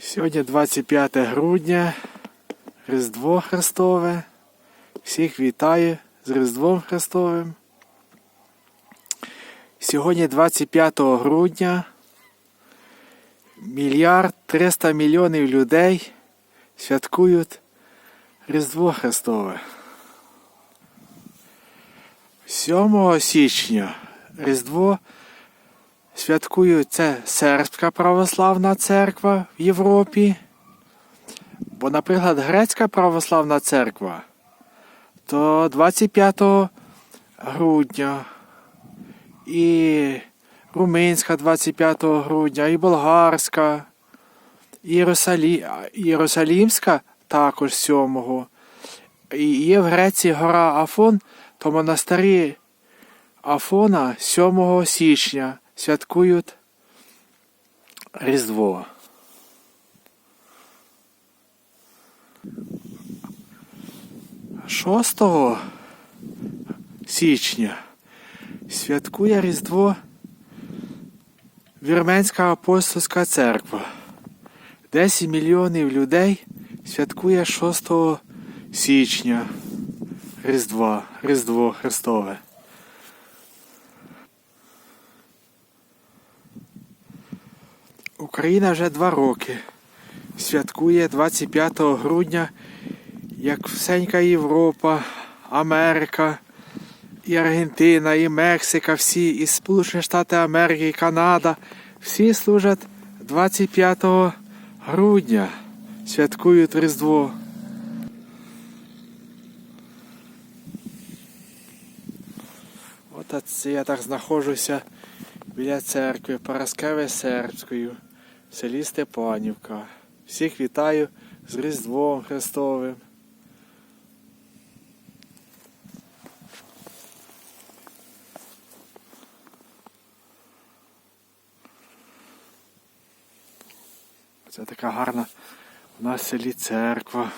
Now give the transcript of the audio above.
Сьогодні 25 грудня, Різдво Христове. Всіх вітаю з Різдвом Христовим. Сьогодні 25 грудня мільярд 300 мільйонів людей святкують Різдво Христове. 7 січня Різдво святкують це сербська православна церква в Європі. Бо, наприклад, грецька православна церква то 25 грудня і румунська 25 грудня, і болгарська, і Єрусалі... Єрусалімська також 7. І є в Греції гора Афон, то монастирі Афона 7 січня святкують Різдво. Шостого січня святкує Різдво Вірменська апостольська церква. 10 мільйонів людей святкує 6 січня Різдва, Різдво Христове. Україна вже два роки святкує 25 грудня, як всенька Європа, Америка, і Аргентина, і Мексика, всі, і Сполучені Штати Америки, і Канада. Всі служать 25 грудня, святкують Різдво. От це я так знаходжуся біля церкви Параскеви Сербською в селі Степанівка. Всіх вітаю з Різдвом Христовим. Це така гарна у нас в селі церква.